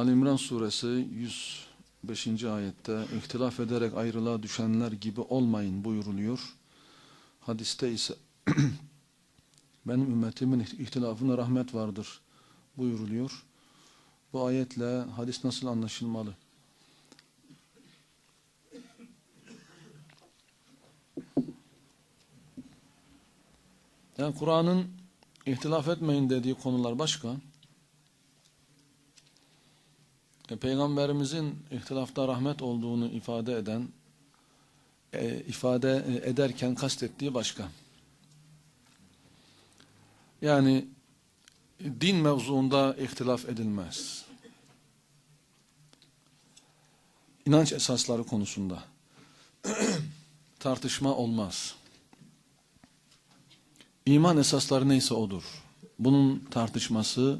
Ali İmran suresi 105. ayette ihtilaf ederek ayrılığa düşenler gibi olmayın buyuruluyor. Hadiste ise benim ümmetimin ihtilafına rahmet vardır buyuruluyor. Bu ayetle hadis nasıl anlaşılmalı? Yani Kur'an'ın ihtilaf etmeyin dediği konular başka. E, Peygamberimizin ihtilafta rahmet olduğunu ifade eden, e, ifade ederken kastettiği başka. Yani din mevzuunda ihtilaf edilmez. İnanç esasları konusunda tartışma olmaz. İman esasları neyse odur. Bunun tartışması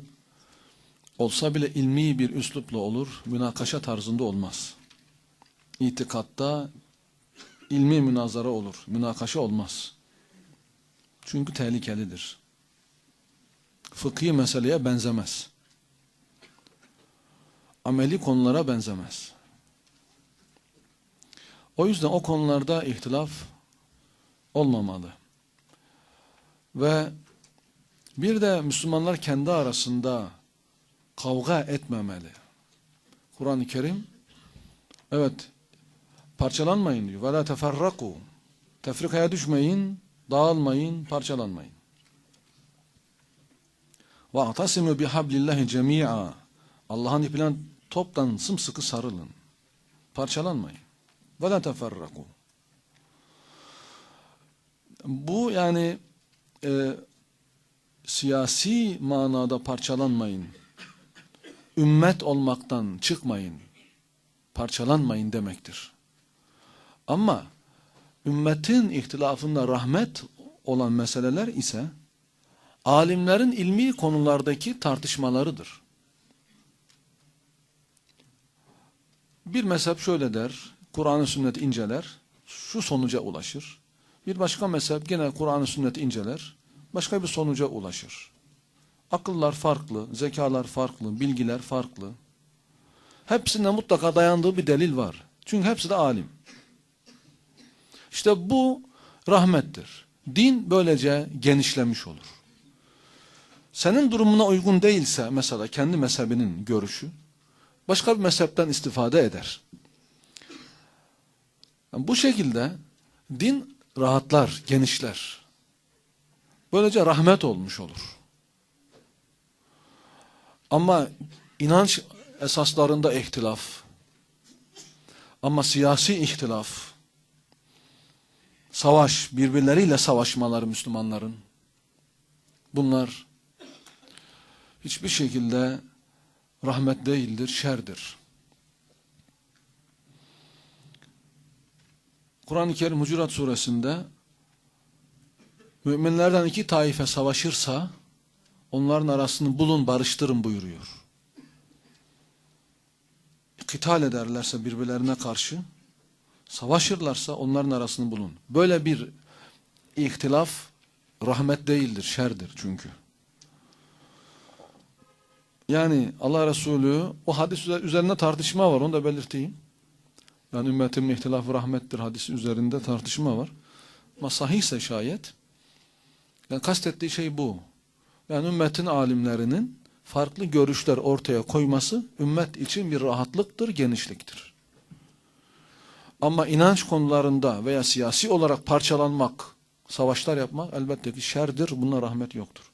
olsa bile ilmi bir üslupla olur, münakaşa tarzında olmaz. İtikatta ilmi münazara olur, münakaşa olmaz. Çünkü tehlikelidir. Fıkhi meseleye benzemez. Ameli konulara benzemez. O yüzden o konularda ihtilaf olmamalı. Ve bir de Müslümanlar kendi arasında kavga etmemeli. Kur'an-ı Kerim evet parçalanmayın diyor. La teferraku. Tefrikaya düşmeyin, dağılmayın, parçalanmayın. Ve atasimu bihablillahi cemi'a. Allah'ın ipine toptan sımsıkı sarılın. Parçalanmayın. La teferraku. Bu yani e, siyasi manada parçalanmayın. Ümmet olmaktan çıkmayın. Parçalanmayın demektir. Ama ümmetin ihtilafında rahmet olan meseleler ise alimlerin ilmi konulardaki tartışmalarıdır. Bir mezhep şöyle der, Kur'an-ı sünnet inceler, şu sonuca ulaşır. Bir başka mezhep gene Kur'an-ı sünneti inceler, başka bir sonuca ulaşır. Akıllar farklı, zekalar farklı, bilgiler farklı. Hepsinde mutlaka dayandığı bir delil var. Çünkü hepsi de alim. İşte bu rahmettir. Din böylece genişlemiş olur. Senin durumuna uygun değilse mesela kendi mezhebinin görüşü, başka bir mezhepten istifade eder. Yani bu şekilde din rahatlar, genişler. Böylece rahmet olmuş olur. Ama inanç esaslarında ihtilaf, ama siyasi ihtilaf, savaş, birbirleriyle savaşmaları Müslümanların, bunlar hiçbir şekilde rahmet değildir, şerdir. Kur'an-ı Kerim Hucurat suresinde müminlerden iki taife savaşırsa onların arasını bulun, barıştırın buyuruyor. Kıtal ederlerse birbirlerine karşı savaşırlarsa onların arasını bulun. Böyle bir ihtilaf rahmet değildir, şerdir çünkü. Yani Allah Resulü o hadis üzerinde tartışma var onu da belirteyim. Yani ümmetimin ihtilafı rahmettir hadisi üzerinde tartışma var. Ama sahihse şayet yani kastettiği şey bu. Yani ümmetin alimlerinin farklı görüşler ortaya koyması ümmet için bir rahatlıktır, genişliktir. Ama inanç konularında veya siyasi olarak parçalanmak, savaşlar yapmak elbette ki şerdir, buna rahmet yoktur.